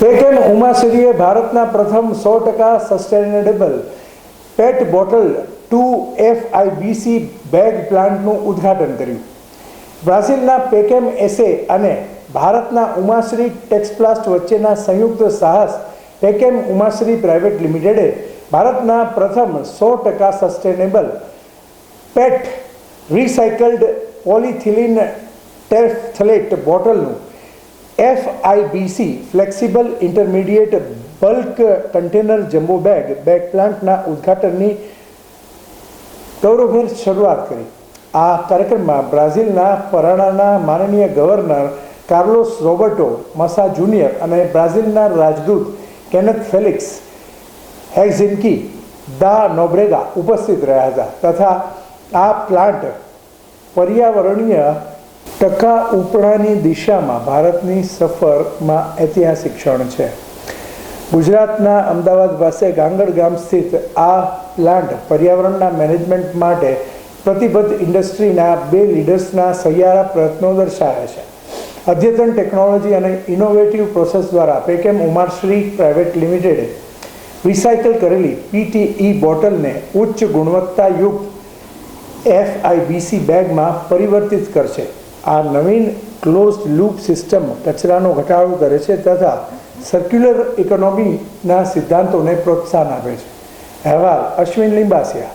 પેકેમ ઉમાશ્રીએ ભારતના પ્રથમ સો ટકા sustainable PET bottle to F IBC bag પ્લાન્ટનું ઉદ્ઘાટન કર્યું. બ્રાઝિલના પેકેમ એસે અને ભારતના ઉમાશ્રી ટેક્સપ્લાસ્ટ વચ્ચેના સંયુક્ત સાહસ પેકેમ ઉમાશ્રી પ્રાઇવેટ લિમિટેડે ભારતના પ્રથમ સો ટકા sustainable PET recycled polyethylene terephthalate બોટલનું FIBC flexible intermediate bulk container jumbo bag bag પ્લાન્ટના ઉદ્ઘાટનની ગૌરવભેર શરૂઆત કરી. આ કાર્યક્રમમાં બ્રાઝિલના પરાણાના માનનીય governor Carlos Roberto Massa junior અને બ્રાઝિલના રાજદૂત કેનેથ ફેલિક્સ હેક્ઝિન્કી દા નોબ્રેગા ઉપસ્થિત રહ્યા હતા તથા આ પ્લાન્ટ પર્યાવરણીય ટકા ઉપડાની દિશામાં ભારતની સફરમાં ઐતિહાસિક ક્ષણ છે. ગુજરાતના અમદાવાદ પાસે ગાંગડ ગામ સ્થિત આ પ્લાન્ટ પર્યાવરણના મેનેજમેન્ટ માટે પ્રતિબદ્ધ ઇન્ડસ્ટ્રીના બે લીડર્સના સહિયારા પ્રયત્નો દર્શાવે છે. અદ્યતન ટેકનોલોજી અને ઇનોવેટિવ પ્રોસેસ દ્વારા પેકેમ ઉમારશ્રી પ્રાઇવેટ લિમિટેડે રિસાયકલ કરેલી પીટીઈ બોટલને ઉચ્ચ ગુણવત્તાયુક્ત એફઆઈબીસી બેગમાં પરિવર્તિત કરશે. આ નવીન ક્લોઝ લૂપ સિસ્ટમ કચરાનો ઘટાડો કરે છે તથા સર્ક્યુલર ઇકોનોમીના સિદ્ધાંતોને પ્રોત્સાહન આપે છે. અહેવાલ અશ્વિન લિંબાસિયા.